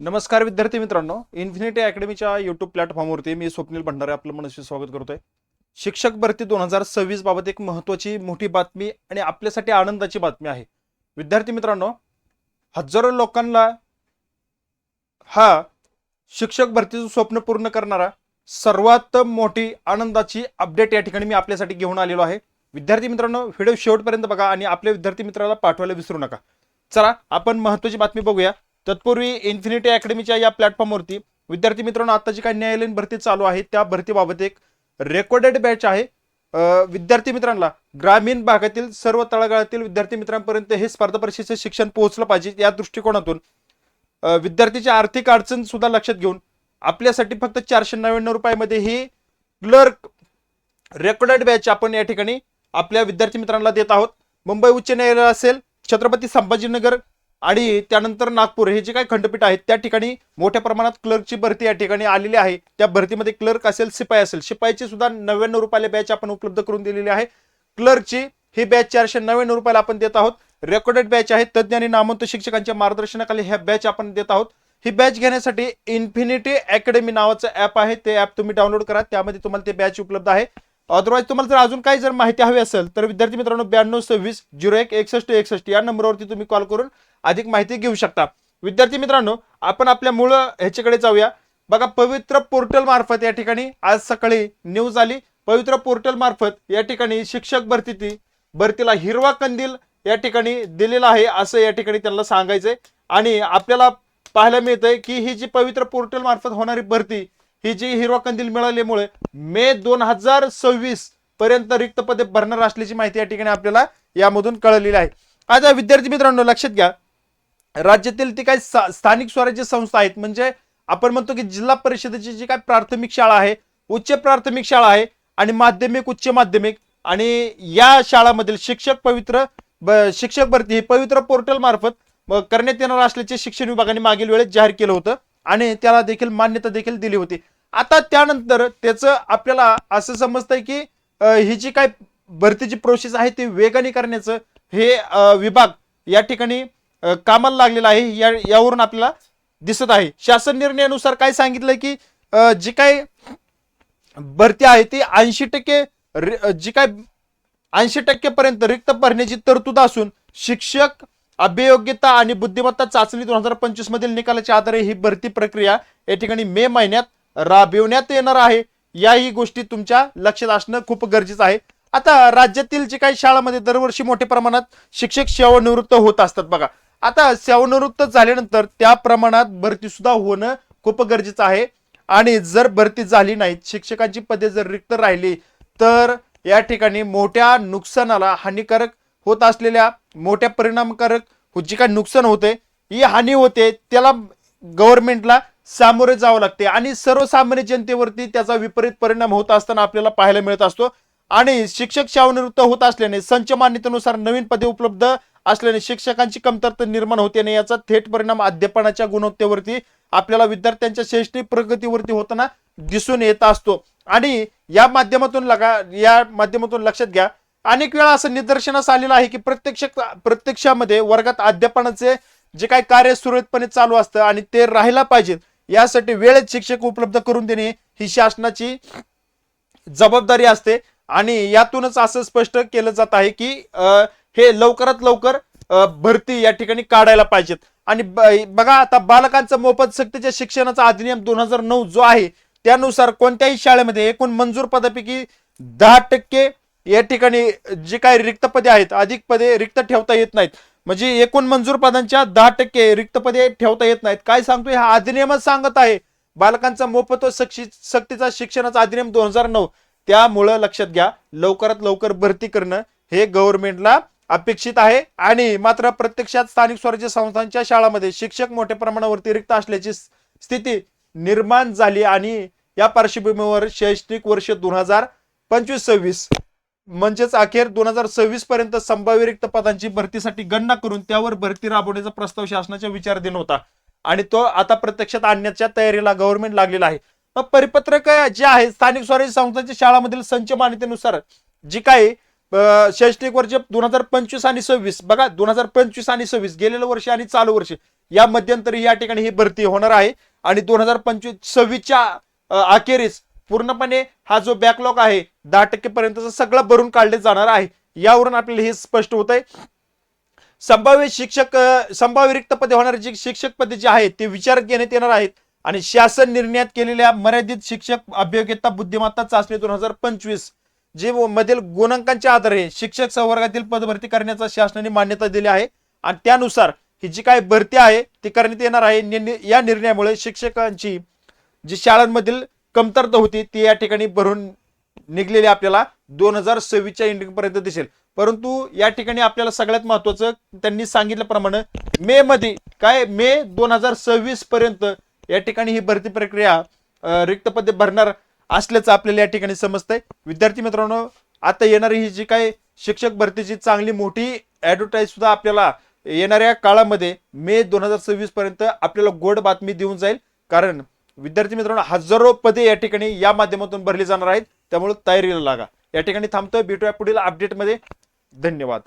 नमस्कार विद्यार्थी मित्रांनो इन्फिनिटी अकॅडमीच्या युट्यूब प्लॅटफॉर्मवरती मी स्वप्नील भंडारे आपलं मनस्वी स्वागत करतोय. शिक्षक भरती दोन हजार सव्वीस बाबत एक महत्वाची मोठी बातमी आणि आपल्यासाठी आनंदाची बातमी आहे. विद्यार्थी मित्रांनो हजारो लोकांना हा शिक्षक भरतीचं स्वप्न पूर्ण करणारा सर्वात मोठी आनंदाची अपडेट या ठिकाणी मी आपल्यासाठी घेऊन आलेलो आहे. विद्यार्थी मित्रांनो व्हिडिओ शेवटपर्यंत बघा आणि आपल्या विद्यार्थी मित्राला पाठवायला विसरू नका. चला आपण महत्वाची बातमी बघूया. तत्पूर्वी इन्फिनिटी अकॅडमीच्या या प्लॅटफॉर्मवरती विद्यार्थी मित्रांनो आता जी काही न्यायालयीन भरती चालू आहे. त्या भरतीबाबत एक रेकॉर्डेड बॅच आहे. विद्यार्थी मित्रांना ग्रामीण भागातील सर्व तळागाळातील विद्यार्थी मित्रांपर्यंत हे स्पर्धा परीक्षेचे शिक्षण पोहोचलं पाहिजे या दृष्टिकोनातून. विद्यार्थीची आर्थिक अडचण सुद्धा लक्षात घेऊन आपल्यासाठी फक्त चारशे नव्याण्णव रुपयामध्ये ही क्लर्क रेकॉर्डेड बॅच आपण या ठिकाणी आपल्या विद्यार्थी मित्रांना देत आहोत. मुंबई उच्च न्यायालय असेल छत्रपती संभाजीनगर आणि त्यानंतर नागपूर हे जे काही खंडपीठ आहेत त्या ठिकाणी मोठ्या प्रमाणात क्लर्कची भरती या ठिकाणी आलेली आहे. त्या भरतीमध्ये क्लर्क असेल शिपाई असेल. शिपाईची सुद्धा नव्याण्णव रुपयाला बॅच आपण उपलब्ध करून दिलेली आहे. क्लर्कची ही बॅच चारशे नव्याण्णव रुपयाला आपण देत आहोत. रेकॉर्डेड बॅच आहे. तज्ज्ञ आणि नामवंत शिक्षकांच्या मार्गदर्शनाखाली ह्या बॅच आपण देत आहोत. ही बॅच घेण्यासाठी इन्फिनिटी अकॅडमी नावाचं ॲप आहे. ते ॲप तुम्ही डाउनलोड करा. त्यामध्ये तुम्हाला ते बॅच उपलब्ध आहे. अदरवाईज तुम्हाला जर अजून काही जर माहिती हवी असेल तर विद्यार्थी मित्रांनो ब्याण्णव सव्वीस झिरो एक एकसष्ट एकसष्ट या नंबरवरती तुम्ही कॉल करून अधिक माहिती घेऊ शकता. विद्यार्थी मित्रांनो आपण आपल्या मूळ ह्याच्याकडे जाऊया. बघा पवित्र पोर्टल मार्फत या ठिकाणी आज सकाळी न्यूज आली. पवित्र पोर्टल मार्फत या ठिकाणी शिक्षक भरती भरतीला हिरवा कंदील या ठिकाणी दिलेला आहे असं या ठिकाणी त्यांना सांगायचंय. आणि आपल्याला पाहायला मिळतंय की ही जी पवित्र पोर्टल मार्फत होणारी भरती ही जी हिरवा कंदील मिळाल्यामुळे मे दोन हजार सव्वीस पर्यंत रिक्त पदे भरणार असल्याची माहिती या ठिकाणी आपल्याला यामधून कळलेली आहे. आता विद्यार्थी मित्रांनो लक्षात घ्या राज्यातील ती काही स्थानिक स्वराज्य संस्था आहेत. म्हणजे आपण म्हणतो की जिल्हा परिषदेची जी काही प्राथमिक शाळा आहे उच्च प्राथमिक शाळा आहे आणि माध्यमिक उच्च माध्यमिक आणि या शाळामधील शिक्षक पवित्र ब- शिक्षक भरती हे पवित्र पोर्टल मार्फत करण्यात येणार असल्याचे शिक्षण विभागाने मागील वेळेस जाहीर केलं होतं. आणि त्याला देखील मान्यता देखील दिली होती. आता त्यानंतर त्याचं आपल्याला असं समजतंय की ही जी काय भरतीची प्रोसेस आहे ती वेगाने करण्याचं हे विभाग या ठिकाणी कामाला लागलेला आहे या यावरून आपल्याला दिसत आहे. शासन निर्णयानुसार काय सांगितलंय की जी काय भरती आहे ती ऐंशी टक्के जी काय ऐंशी टक्केपर्यंत रिक्त भरण्याची तरतूद असून शिक्षक अभियोग्यता आणि बुद्धिमत्ता चाचणी दोन हजार पंचवीस मधील निकालाच्या आधारे ही भरती प्रक्रिया या ठिकाणी मे महिन्यात राबविण्यात येणार आहे. याही गोष्टी तुमच्या लक्षात असणं खूप गरजेचं आहे. आता राज्यातील जे काही शाळांमध्ये दरवर्षी मोठ्या प्रमाणात शिक्षक सेवानिवृत्त होत असतात बघा. आता सेवानिवृत्त झाल्यानंतर त्या प्रमाणात भरती सुद्धा होणं खूप गरजेचं आहे. आणि जर भरती झाली नाही शिक्षकांची पदे जर रिक्त राहिली तर या ठिकाणी मोठ्या नुकसानाला हानिकारक होत असलेल्या मोठ्या परिणामकारक हो- जे काय नुकसान होते ही हानी होते त्याला गव्हर्नमेंटला सामोरे जावं लागते. आणि सर्वसामान्य जनतेवरती त्याचा विपरीत परिणाम होत असताना आपल्याला पाहायला मिळत असतो. आणि शिक्षक शावनिवृत्त होत असल्याने संच मान्यतेनुसार नवीन पदे उपलब्ध असल्याने शिक्षकांची कमतरता निर्माण होते आणि याचा थेट परिणाम अध्यापनाच्या गुणवत्तेवरती आपल्याला विद्यार्थ्यांच्या शैक्षणिक प्रगतीवरती होताना दिसून येत असतो. आणि या माध्यमातून लगा या माध्यमातून लक्षात घ्या अनेक वेळा असं निदर्शनास आलेलं आहे की प्रत्यक्ष प्रत्यक्षामध्ये वर्गात अध्यापनाचे जे काही कार्य सुरळीतपणे चालू असतं आणि ते राहायला पाहिजेत यासाठी वेळेत शिक्षक उपलब्ध करून देणे ही शासनाची जबाबदारी असते. आणि यातूनच असं स्पष्ट केलं जात आहे की हे लवकरात लवकर भरती या ठिकाणी काढायला पाहिजेत. आणि ब- बघा आता बालकांचा मोफत सक्तीच्या शिक्षणाचा अधिनियम दोन हजार नऊ जो आहे त्यानुसार कोणत्याही शाळेमध्ये एकूण मंजूर पदापैकी दहा टक्के या ठिकाणी जे काही रिक्त पदे आहेत अधिक पदे रिक्त ठेवता येत नाहीत. म्हणजे एकूण मंजूर पदांच्या दहा टक्के रिक्त पदे ठेवता येत नाहीत. काय सांगतोय? हा अधिनियमच सांगत आहे. बालकांचा मोफत व सक्तीचा शिक्षणाचा अधिनियम दोन हजार नऊ. त्यामुळं लक्षात घ्या लवकरात लवकर भरती करणं हे गव्हर्नमेंटला अपेक्षित आहे. आणि मात्र प्रत्यक्षात स्थानिक स्वराज्य संस्थांच्या शाळांमध्ये शिक्षक मोठ्या प्रमाणावरती रिक्त असल्याची स्थिती निर्माण झाली आणि या पार्श्वभूमीवर शैक्षणिक वर्ष दोन हजार पंचवीस सव्वीस म्हणजेच अखेर दोन हजार सव्वीस पर्यंत संभाव्य रिक्त पदांची भरतीसाठी गणना करून त्यावर भरती राबवण्याचा प्रस्ताव शासनाच्या विचाराधीन होता. आणि तो आता प्रत्यक्षात आणण्याच्या तयारीला गव्हर्नमेंट लागलेला आहे. मग परिपत्रक जे आहे स्थानिक स्वराज्य संस्थांच्या शाळांमधील संच मान्यतेनुसार जी काही शैक्षणिक वर्ष दोन हजार पंचवीस आणि सव्वीस बघा दोन हजार पंचवीस आणि सव्वीस गेलेलं वर्ष आणि चालू वर्ष या मध्यंतरी या ठिकाणी ही भरती होणार आहे. आणि दोन हजार पंचवीस सव्वीसच्या अखेरीस पूर्णपणे हा जो बॅकलॉग आहे दहा टक्के पर्यंतचा सगळं भरून काढले जाणार आहे. यावरून आपल्याला हे स्पष्ट होत आहे संभाव्य शिक्षक संभाव्य रिक्त पदे होणारे जे शिक्षक पदे जे आहेत ते विचारात घेण्यात येणार आहेत. आणि शासन निर्णयात केलेल्या मर्यादित शिक्षक अभियोग्यता बुद्धिमत्ता चाचणी दोन हजार पंचवीस जे मधील गुणांकांच्या आधारे शिक्षक संवर्गातील पदभरती करण्याचा शासनाने मान्यता दिली आहे. आणि त्यानुसार ही जी काही भरती आहे ती करण्यात येणार आहे. नि- या निर्णयामुळे शिक्षकांची जी शाळांमधील कमतरता होती ती या ठिकाणी भरून निघलेली आपल्याला दोन हजार सव्वीसच्या एंडिंगपर्यंत दिसेल. परंतु या ठिकाणी आपल्याला सगळ्यात महत्वाचं त्यांनी सांगितल्याप्रमाणे मे मध्ये काय? मे दोन हजार सव्वीस पर्यंत या ठिकाणी ही भरती प्रक्रिया रिक्त पदे भरणार असल्याचं आपल्याला या ठिकाणी समजतंय. विद्यार्थी मित्रांनो आता येणारी ही जी काय शिक्षक भरतीची चांगली मोठी ऍडव्हर्टाईज सुद्धा आपल्याला येणाऱ्या काळामध्ये मे दोन हजार सव्वीस पर्यंत आपल्याला गोड बातमी देऊन जाईल. कारण विद्यार्थी मित्रांनो हजारो पदे या ठिकाणी या माध्यमातून भरली जाणार आहेत. त्यामुळे तयारीला लागा. या ठिकाणी थांबतोय. भेटूया पुढील अपडेटमध्ये धन्यवाद.